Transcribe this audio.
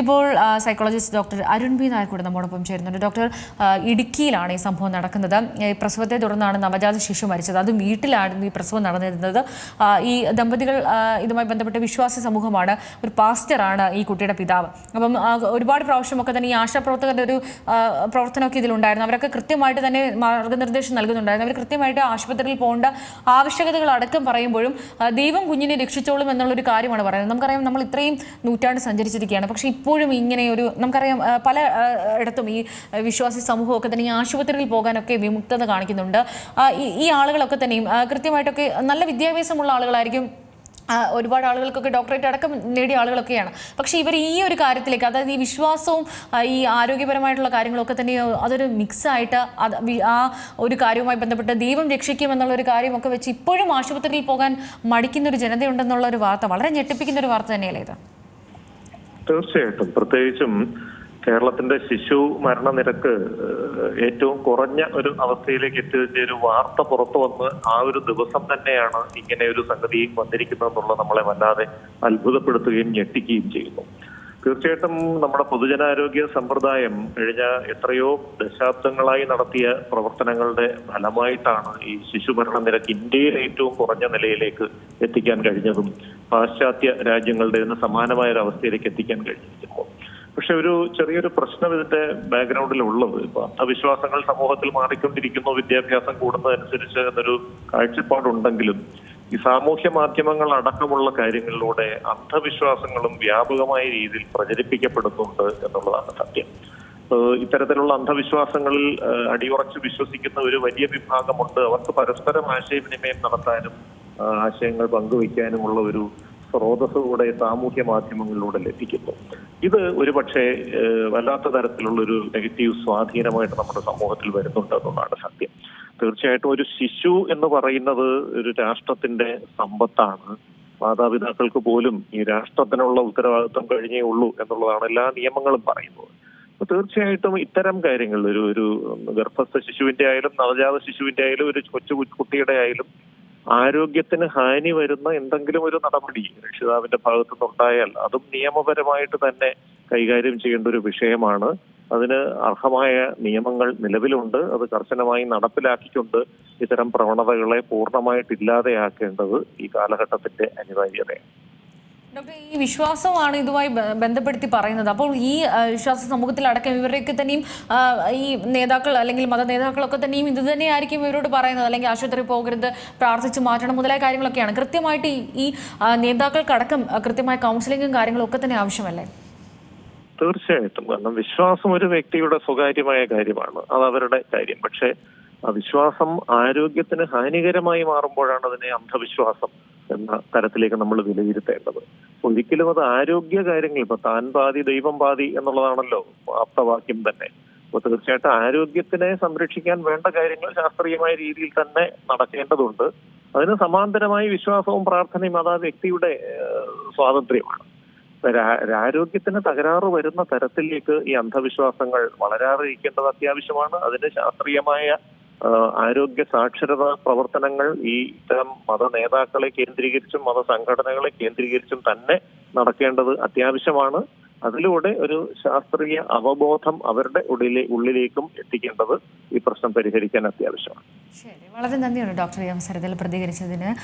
ഇപ്പോൾ psychologist doctor Arun B Nair കൂടെ നമ്മോടൊപ്പം ചേരുന്നുണ്ട്. ഡോക്ടർ ഇടുക്കിയിലാണ് ഈ സംഭവം നടക്കുന്നത്. പ്രസവത്തെ തുടർന്നാണ് നവജാത ശിശു മരിച്ചത്. അതും വീട്ടിലാണ് ഈ പ്രസവം നടന്നിരുന്നത്. ഈ ദമ്പതികൾ ഇതുമായി ബന്ധപ്പെട്ട വിശ്വാസി സമൂഹമാണ് ഒരു പാസ്റ്ററാണ് ഈ കുട്ടിയുടെ പിതാവ്. അപ്പം ഒരുപാട് പ്രാവശ്യമൊക്കെ തന്നെ ഈ ആശാപ്രവർത്തകരുടെ ഒരു പ്രവർത്തനമൊക്കെ ഇതിലുണ്ടായിരുന്നു. അവരൊക്കെ കൃത്യമായിട്ട് തന്നെ മാർഗനിർദ്ദേശം നൽകുന്നുണ്ടായിരുന്നു. അവർ കൃത്യമായിട്ട് ആശുപത്രിയിൽ പോകേണ്ട ആവശ്യകതകൾ അടക്കം പറയുമ്പോഴും ദൈവം കുഞ്ഞിനെ രക്ഷിച്ചോളും എന്നുള്ളൊരു കാര്യമാണ് പറയുന്നത്. നമുക്കറിയാം നമ്മൾ ഇത്രയും നൂറ്റാണ്ട് സഞ്ചരിച്ചിരിക്കുകയാണ്. പക്ഷേ ഇപ്പോഴും ഇങ്ങനെ ഒരു നമുക്കറിയാം പല ഇടത്തും ഈ വിശ്വാസി സമൂഹമൊക്കെ തന്നെ ഈ ആശുപത്രിയിൽ പോകാനൊക്കെ വിമുക്തത കാണിക്കുന്നുണ്ട്. ഈ- ആളുകളൊക്കെ തന്നെയും കൃത്യമായിട്ടൊക്കെ നല്ല വിദ്യാഭ്യാസമുള്ള ആളുകളായിരിക്കും. ഒരുപാട് ആളുകൾക്കൊക്കെ ഡോക്ടറേറ്റ് അടക്കം നേടിയ ആളുകളൊക്കെയാണ്. പക്ഷേ ഇവർ ഈ ഒരു കാര്യത്തിലേക്ക് അതായത് ഈ വിശ്വാസവും ഈ ആരോഗ്യപരമായിട്ടുള്ള കാര്യങ്ങളൊക്കെ തന്നെ അതൊരു മിക്സായിട്ട് അത് ആ ഒരു കാര്യവുമായി ബന്ധപ്പെട്ട് ദൈവം രക്ഷിക്കും എന്നുള്ള ഒരു കാര്യമൊക്കെ വെച്ച് ഇപ്പോഴും ആശുപത്രിയിൽ പോകാൻ മടിക്കുന്ന ഒരു ജനതയുണ്ടെന്നുള്ള ഒരു വാർത്ത വളരെ ഞെട്ടിപ്പിക്കുന്ന ഒരു വാർത്ത തന്നെയല്ലേ ഇത്? തീർച്ചയായിട്ടും. പ്രത്യേകിച്ചും കേരളത്തിന്റെ ശിശു മരണനിരക്ക് ഏറ്റവും കുറഞ്ഞ ഒരു അവസ്ഥയിലേക്ക് എത്തിയതിന്റെ ഒരു വാർത്ത പുറത്തു വന്ന് ആ ഒരു ദിവസം തന്നെയാണ് ഇങ്ങനെ ഒരു സംഗതി വന്നിരിക്കുന്നതെന്നുള്ളത് നമ്മളെ വല്ലാതെ അത്ഭുതപ്പെടുത്തുകയും ഞെട്ടിക്കുകയും ചെയ്യുന്നു. തീർച്ചയായിട്ടും നമ്മുടെ പൊതുജനാരോഗ്യ സമ്പ്രദായം കഴിഞ്ഞ എത്രയോ ദശാബ്ദങ്ങളായി നടത്തിയ പ്രവർത്തനങ്ങളുടെ ഫലമായിട്ടാണ് ഈ ശിശുഭരണ നിരക്ക് ഇന്ത്യയിൽ ഏറ്റവും കുറഞ്ഞ നിലയിലേക്ക് എത്തിക്കാൻ കഴിഞ്ഞതും പാശ്ചാത്യ രാജ്യങ്ങളുടെ സമാനമായ ഒരു അവസ്ഥയിലേക്ക് എത്തിക്കാൻ കഴിഞ്ഞിരിക്കുമ്പോൾ പക്ഷെ ഒരു ചെറിയൊരു പ്രശ്നം ഇതിന്റെ ബാക്ക്ഗ്രൗണ്ടിൽ ഉള്ളത് ഇപ്പൊ അന്ധവിശ്വാസങ്ങൾ സമൂഹത്തിൽ മാറിക്കൊണ്ടിരിക്കുന്നു വിദ്യാഭ്യാസം കൂടുന്നതനുസരിച്ച് എന്നൊരു കാഴ്ചപ്പാടുണ്ടെങ്കിലും ഈ സാമൂഹ്യ മാധ്യമങ്ങൾ അടക്കമുള്ള കാര്യങ്ങളിലൂടെ അന്ധവിശ്വാസങ്ങളും വ്യാപകമായ രീതിയിൽ പ്രചരിപ്പിക്കപ്പെടുന്നുണ്ട് എന്നുള്ളതാണ് സത്യം. ഇത്തരത്തിലുള്ള അന്ധവിശ്വാസങ്ങളിൽ അടിയുറച്ച് വിശ്വസിക്കുന്ന ഒരു വലിയ വിഭാഗമുണ്ട്. അവർക്ക് പരസ്പരം ആശയവിനിമയം നടത്താനും ആശയങ്ങൾ പങ്കുവയ്ക്കാനുമുള്ള ഒരു സ്രോതസ് കൂടെ സാമൂഹ്യ മാധ്യമങ്ങളിലൂടെ ലഭിക്കുന്നു. ഇത് ഒരുപക്ഷെ പക്ഷേ വല്ലാത്ത തരത്തിലുള്ള ഒരു നെഗറ്റീവ് സ്വാധീനമായിട്ട് നമ്മുടെ സമൂഹത്തിൽ വരുന്നുണ്ട് എന്നുള്ളതാണ് സത്യം. തീർച്ചയായിട്ടും ഒരു ശിശു എന്ന് പറയുന്നത് ഒരു രാഷ്ട്രത്തിന്റെ സമ്പത്താണ്. മാതാപിതാക്കൾക്ക് പോലും ഈ രാഷ്ട്രത്തിനുള്ള ഉത്തരവാദിത്വം കഴിഞ്ഞേ ഉള്ളൂ എന്നുള്ളതാണ് എല്ലാ നിയമങ്ങളും പറയുന്നത്. തീർച്ചയായിട്ടും ഇത്തരം കാര്യങ്ങൾ ഒരു ഒരു ഗർഭസ്ഥ ശിശുവിന്റെ ആയാലും നവജാത ശിശുവിന്റെ ആയാലും ഒരു കൊച്ചു കുട്ടിയുടെ ആയാലും ആരോഗ്യത്തിന് ഹാനി വരുന്ന എന്തെങ്കിലും ഒരു നടപടി രക്ഷിതാവിന്റെ ഭാഗത്തു നിന്നുണ്ടായാൽ അതും നിയമപരമായിട്ട് തന്നെ കൈകാര്യം ചെയ്യേണ്ട ഒരു വിഷയമാണ്. അതിന് അർഹമായ നിയമങ്ങൾ നിലവിലുണ്ട്. അത് കർശനമായി നടപ്പിലാക്കിക്കൊണ്ട് ഇത്തരം പ്രവണതകളെ പൂർണമായിട്ട് ഇല്ലാതെയാക്കേണ്ടത് ഈ കാലഘട്ടത്തിന്റെ അനിവാര്യതയാണ്. ഡോക്ടർ ഈ വിശ്വാസമാണ് ഇതുമായി ബന്ധപ്പെടുത്തി പറയുന്നത്. അപ്പോൾ ഈ വിശ്വാസ സമൂഹത്തിൽ അടക്കം ഇവരൊക്കെ തന്നെയും ഈ നേതാക്കൾ അല്ലെങ്കിൽ മത നേതാക്കളൊക്കെ തന്നെയും ഇത് തന്നെയായിരിക്കും ഇവരോട് പറയുന്നത്. അല്ലെങ്കിൽ ആശുപത്രി പോകരുത് പ്രാർത്ഥിച്ച് മാറ്റണം മുതലായ കാര്യങ്ങളൊക്കെയാണ്. കൃത്യമായിട്ട് ഈ- നേതാക്കൾക്കടക്കം കൃത്യമായ കൗൺസിലിങ്ങും കാര്യങ്ങളും ഒക്കെ തന്നെ ആവശ്യമല്ലേ? തീർച്ചയായിട്ടും. കാരണം വിശ്വാസം ഒരു വ്യക്തിയുടെ സ്വകാര്യമായ കാര്യമാണ്. അത് അവരുടെ കാര്യം. പക്ഷെ ആ വിശ്വാസം ആരോഗ്യത്തിന് ഹാനികരമായി മാറുമ്പോഴാണ് അതിനെ അന്ധവിശ്വാസം എന്ന തരത്തിലേക്ക് നമ്മൾ വിലയിരുത്തേണ്ടത്. ഒരിക്കലും അത് ആരോഗ്യ കാര്യങ്ങൾ. ഇപ്പൊ താൻ പാതി ദൈവം പാതി എന്നുള്ളതാണല്ലോ ആപ്തവാക്യം തന്നെ. അപ്പൊ തീർച്ചയായിട്ടും ആരോഗ്യത്തിനെ സംരക്ഷിക്കാൻ വേണ്ട കാര്യങ്ങൾ ശാസ്ത്രീയമായ രീതിയിൽ തന്നെ നടക്കേണ്ടതുണ്ട്. അതിന് സമാന്തരമായി വിശ്വാസവും പ്രാർത്ഥനയും അത് ആ വ്യക്തിയുടെ സ്വാതന്ത്ര്യമാണ്. ആരോഗ്യത്തിന് തകരാറ് വരുന്ന തരത്തിലേക്ക് ഈ അന്ധവിശ്വാസങ്ങൾ വളരാതിരിക്കേണ്ടത് അത്യാവശ്യമാണ്. അതിന് ശാസ്ത്രീയമായ ആരോഗ്യ സാക്ഷരതാ പ്രവർത്തനങ്ങൾ ഈ ഇത്തരം മത നേതാക്കളെ കേന്ദ്രീകരിച്ചും മത സംഘടനകളെ കേന്ദ്രീകരിച്ചും തന്നെ നടക്കേണ്ടത് അത്യാവശ്യമാണ്. അതിലൂടെ ഒരു ശാസ്ത്രീയ അവബോധം അവരുടെ ഉള്ളിലെ ഉള്ളിലേക്കും എത്തിക്കേണ്ടത് ഈ പ്രശ്നം പരിഹരിക്കാൻ അത്യാവശ്യമാണ്. ശരി. വളരെ നന്ദിയുണ്ട് ഡോക്ടർ എം സരിതൽ പ്രതികരിച്ചതിന്.